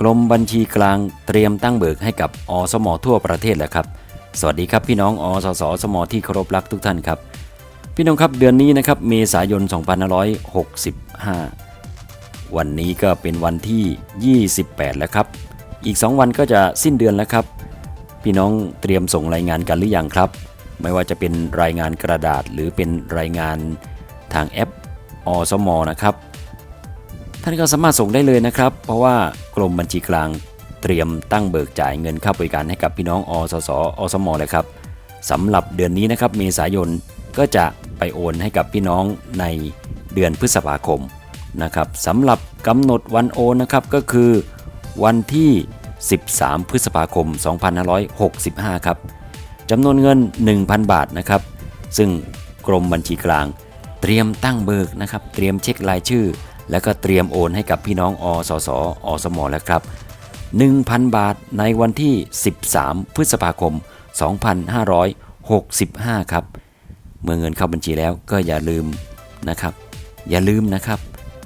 กรมบัญชีกลางเตรียมตั้งเบิกให้กับอสมทั่วประเทศแล้วครับ สวัสดีครับพี่น้องอสสสมที่เคารพรักทุกท่านครับ พี่น้องครับเดือนนี้นะครับเมษายน 2565 วันนี้ก็เป็นวันที่ 28 แล้วครับ อีก 2 วันก็จะสิ้นเดือนแล้วครับ พี่น้องเตรียมส่งรายงานกันหรือยังครับ ไม่ว่าจะเป็นรายงานกระดาษหรือเป็นรายงานทางแอปอสมนะครับ ท่านก็สามารถส่งได้เลยนะครับ เพราะว่ากรมบัญชีกลางเตรียมตั้งเบิกจ่ายเงินค่าบริการให้กับพี่น้องอสสอสมเลยครับสำหรับเดือนนี้นะครับเมษายนก็จะไปโอนให้กับพี่น้องในเดือนพฤษภาคมนะครับสำหรับกำหนดวันโอนนะครับก็คือวันที่ 13 พฤษภาคม 2565 ครับจำนวนเงิน 1,000 บาทนะครับ ซึ่งกรมบัญชีกลาง เตรียมตั้งเบิกนะครับ เตรียมเช็ครายชื่อ แล้วก็เตรียมโอนให้กับพี่น้องอสสอสมแล้วครับ 1,000 บาทในวันที่ 13 พฤษภาคม 2565 ครับ เมื่อเงินเข้าบัญชีแล้วก็อย่าลืมนะครับ อย่าลืมนะครับ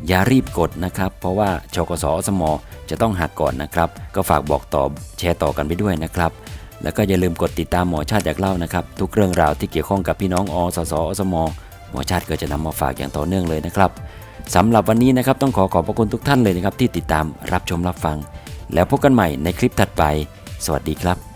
อย่ารีบกดนะครับ เพราะว่าชกสอสมจะต้องหักก่อนนะครับ ก็ฝากบอกต่อแชร์ต่อกันไปด้วยนะครับแล้วก็อย่าลืมกดติดตามหมอชาติอยากเล่านะครับ ทุกเรื่องราวที่เกี่ยวข้องกับพี่น้องอสสอสมหมอชาติก็จะนำมาฝากอย่างต่อเนื่องเลยนะครับ สำหรับวันนี้นะครับต้องขอขอบพระคุณทุกท่านเลยนะครับที่ติดตามรับชมรับฟัง แล้วพบกันใหม่ในคลิปถัดไป สวัสดีครับ